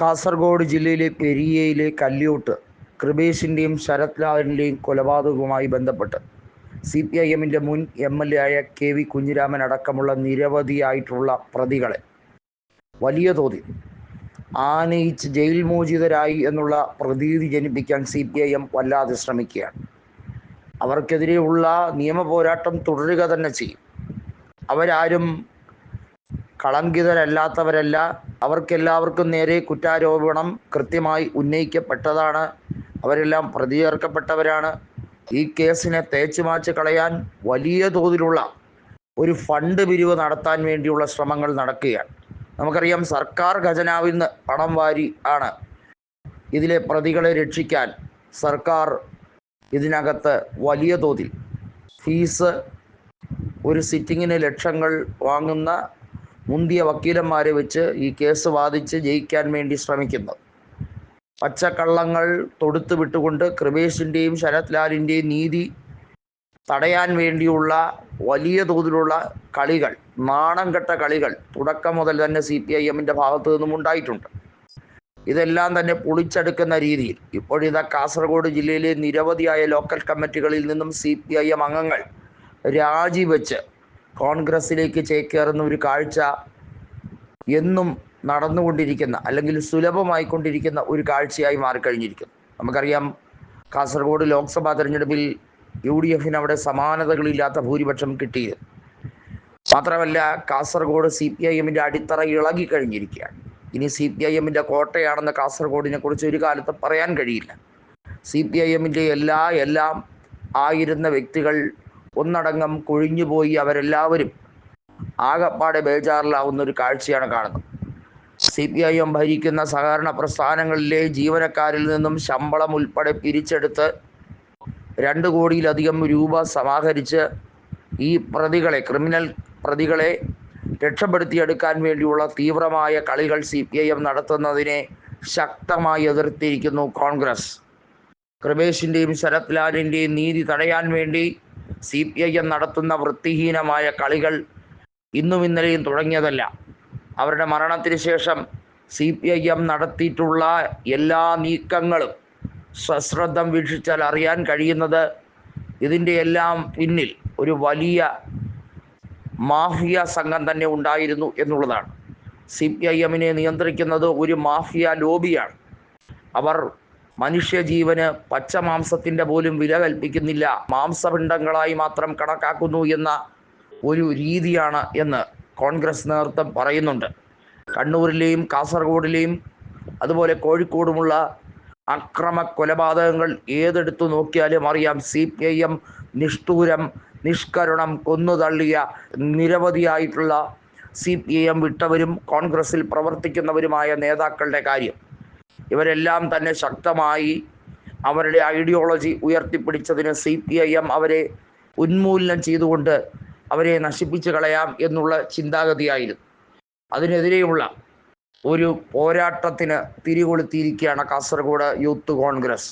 കാസർഗോഡ് ജില്ലയിലെ പെരിയയിലെ കല്യോട്ട് കൃപേഷിന്റെയും ശരത് ലാലിന്റെയും കൊലപാതകവുമായി ബന്ധപ്പെട്ട് സി പി ഐ എമ്മിന്റെ മുൻ എം എൽ എ ആയ കെ വി കുഞ്ഞിരാമൻ അടക്കമുള്ള നിരവധിയായിട്ടുള്ള പ്രതികളെ വലിയ തോതിൽ ആനയിച്ച് ജയിൽ മോചിതരായി എന്നുള്ള പ്രതീതി ജനിപ്പിക്കാൻ സി പി ഐ എം വല്ലാതെ ശ്രമിക്കുകയാണ്. അവർക്കെതിരെയുള്ള നിയമ പോരാട്ടം തുടരുക തന്നെ ചെയ്യും. അവരാരും കളങ്കിതരല്ലാത്തവരല്ല. അവർക്കെല്ലാവർക്കും നേരെ കുറ്റാരോപണം കൃത്യമായി ഉന്നയിക്കപ്പെട്ടതാണ്. അവരെല്ലാം പ്രതിചേർക്കപ്പെട്ടവരാണ്. ഈ കേസിനെ തേച്ചു മാച്ച് കളയാൻ വലിയ തോതിലുള്ള ഒരു ഫണ്ട് പിരിവ് നടത്താൻ വേണ്ടിയുള്ള ശ്രമങ്ങൾ നടക്കുകയാണ്. നമുക്കറിയാം സർക്കാർ ഖജനാവിൽ നിന്ന് പണം വാരി ആണ് ഇതിലെ പ്രതികളെ രക്ഷിക്കാൻ സർക്കാർ ഇതിനകത്ത് വലിയ തോതിൽ ഫീസ് ഒരു സിറ്റിങ്ങിന് ലക്ഷങ്ങൾ വാങ്ങുന്ന മുന്തിയ വക്കീലന്മാരെ വെച്ച് ഈ കേസ് വാദിച്ച് ജയിക്കാൻ വേണ്ടി ശ്രമിക്കുന്നത് പച്ചക്കള്ളങ്ങൾ തൊടുത്തു വിട്ടുകൊണ്ട് കൃപേഷിന്റെയും ശരത് ലാലിന്റെയും നീതി തടയാൻ വേണ്ടിയുള്ള വലിയ തോതിലുള്ള കളികൾ നാണം കെട്ട കളികൾ തുടക്കം മുതൽ തന്നെ സി പി ഐ എമ്മിന്റെ ഭാഗത്തു നിന്നും ഉണ്ടായിട്ടുണ്ട്. ഇതെല്ലാം തന്നെ പൊളിച്ചെടുക്കുന്ന രീതിയിൽ ഇപ്പോഴിതാ കാസർഗോഡ് ജില്ലയിലെ നിരവധിയായ ലോക്കൽ കമ്മിറ്റികളിൽ നിന്നും സി പി ഐ എം അംഗങ്ങൾ രാജിവെച്ച് കോൺഗ്രസിലേക്ക് ചേക്കേറുന്ന ഒരു കാഴ്ച എന്നും നടന്നുകൊണ്ടിരിക്കുന്ന അല്ലെങ്കിൽ സുലഭമായിക്കൊണ്ടിരിക്കുന്ന ഒരു കാഴ്ചയായി മാറിക്കഴിഞ്ഞിരിക്കുന്നു. നമുക്കറിയാം കാസർഗോഡ് ലോക്സഭാ തെരഞ്ഞെടുപ്പിൽ യു ഡി എഫിന് അവിടെ സമാനതകളില്ലാത്ത ഭൂരിപക്ഷം കിട്ടിയത്. മാത്രമല്ല കാസർഗോഡ് സി പി ഐ എമ്മിന്റെ അടിത്തറ ഇളകിക്കഴിഞ്ഞിരിക്കുകയാണ്. ഇനി സി പി ഐ എമ്മിന്റെ കോട്ടയാണെന്ന് കാസർഗോഡിനെ കുറിച്ച് ഒരു കാലത്ത് പറയാൻ കഴിയില്ല. സി പി ഐ എമ്മിന്റെ എല്ലാ എല്ലാം ആയിരുന്ന വ്യക്തികൾ ഒന്നടങ്കം കൊഴിഞ്ഞുപോയി അവരെല്ലാവരും ആകപ്പാടെ ബേജാറിലാവുന്ന ഒരു കാഴ്ചയാണ് കാണുന്നത്. സി പി ഐ എം ഭരിക്കുന്ന സഹകരണ പ്രസ്ഥാനങ്ങളിലെ ജീവനക്കാരിൽ നിന്നും ശമ്പളം ഉൾപ്പെടെ പിരിച്ചെടുത്ത് രണ്ട് കോടിയിലധികം രൂപ സമാഹരിച്ച് ഈ പ്രതികളെ ക്രിമിനൽ പ്രതികളെ രക്ഷപ്പെടുത്തിയെടുക്കാൻ വേണ്ടിയുള്ള തീവ്രമായ കളികൾ സി പി ഐ എം നടത്തുന്നതിനെ ശക്തമായി എതിർത്തിരിക്കുന്നു കോൺഗ്രസ്. കൃപേഷിന്റെയും ശരത് ലാലിന്റെയും നീതി തടയാൻ വേണ്ടി സി പി ഐ എം നടത്തുന്ന വൃത്തിഹീനമായ കളികൾ ഇന്നും ഇന്നലെയും തുടങ്ങിയതല്ല. അവരുടെ മരണത്തിന് ശേഷം സി പി ഐ എം നടത്തിയിട്ടുള്ള എല്ലാ നീക്കങ്ങളും സശ്രദ്ധം വീക്ഷിച്ചാൽ അറിയാൻ കഴിയുന്നത് ഇതിന്റെ എല്ലാം പിന്നിൽ ഒരു വലിയ മാഫിയ സംഘം തന്നെ ഉണ്ടായിരുന്നു എന്നുള്ളതാണ്. സി പി ഐ എമ്മിനെ നിയന്ത്രിക്കുന്നത് ഒരു മാഫിയ ലോബിയാണ്. അവർ മനുഷ്യജീവന് പച്ചമാംസത്തിന്റെ പോലും വില കൽപ്പിക്കുന്നില്ല. മാംസപിണ്ഡങ്ങളായി മാത്രം കണക്കാക്കുന്നു എന്ന ഒരു രീതിയാണ് എന്ന് കോൺഗ്രസ് നേതൃത്വം പറയുന്നുണ്ട്. കണ്ണൂരിലെയും കാസർഗോഡിലെയും അതുപോലെ കോഴിക്കോടുമുള്ള അക്രമ കൊലപാതകങ്ങൾ ഏതെടുത്തു നോക്കിയാലും അറിയാം. സി പി ഐ എം നിഷ്ഠൂരം നിഷ്കരുണം കൊന്നുതള്ളിയ നിരവധിയായിട്ടുള്ള സി പി ഐ എം വിട്ടവരും കോൺഗ്രസിൽ പ്രവർത്തിക്കുന്നവരുമായ നേതാക്കളുടെ കാര്യം. ഇവരെല്ലാം തന്നെ ശക്തമായി അവരുടെ ഐഡിയോളജി ഉയർത്തിപ്പിടിച്ചതിന് സി പി ഐ എം അവരെ ഉന്മൂലനം ചെയ്തുകൊണ്ട് അവരെ നശിപ്പിച്ചു കളയാം എന്നുള്ള ചിന്താഗതിയായിരുന്നു. അതിനെതിരെയുള്ള ഒരു പോരാട്ടത്തിന് തിരികൊളുത്തിയിരിക്കുകയാണ് കാസർഗോഡ് യൂത്ത് കോൺഗ്രസ്.